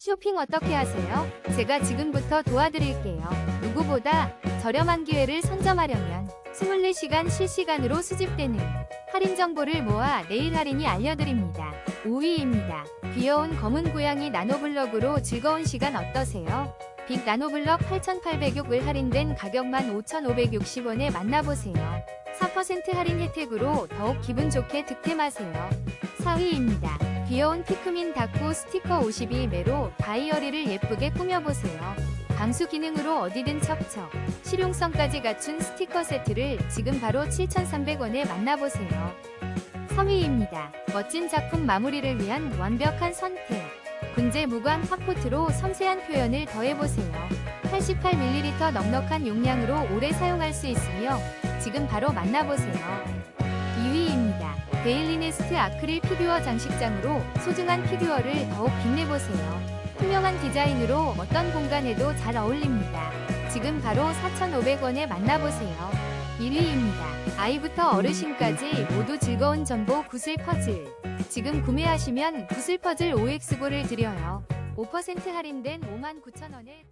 쇼핑 어떻게 하세요? 제가 지금부터 도와드릴게요. 누구보다 저렴한 기회를 선점하려면 24시간 실시간으로 수집되는 할인 정보를 모아 내일 할인이 알려드립니다. 5위입니다. 귀여운 검은 고양이 나노블럭으로 즐거운 시간 어떠세요? 빅 나노블럭 8,800육을 할인된 가격만 5,560원에 만나보세요. 4% 할인 혜택으로 더욱 기분 좋게 득템하세요. 4위입니다. 귀여운 피크민 닭구 스티커 52매로 다이어리를 예쁘게 꾸며보세요. 방수 기능으로 어디든 척척. 실용성까지 갖춘 스티커 세트를 지금 바로 7,300원에 만나보세요. 3위입니다. 멋진 작품 마무리를 위한 완벽한 선택. 군제 무광 팝포트로 섬세한 표현을 더해보세요. 88ml 넉넉한 용량으로 오래 사용할 수 있으며 지금 바로 만나보세요. 2위입니다. 데일리네스트 아크릴 피규어 장식장으로 소중한 피규어를 더욱 빛내보세요. 투명한 디자인으로 어떤 공간에도 잘 어울립니다. 지금 바로 4,500원에 만나보세요. 1위입니다. 아이부터 어르신까지 모두 즐거운 전보 구슬 퍼즐. 지금 구매하시면 구슬 퍼즐 OX고를 드려요. 5% 할인된 59,000원에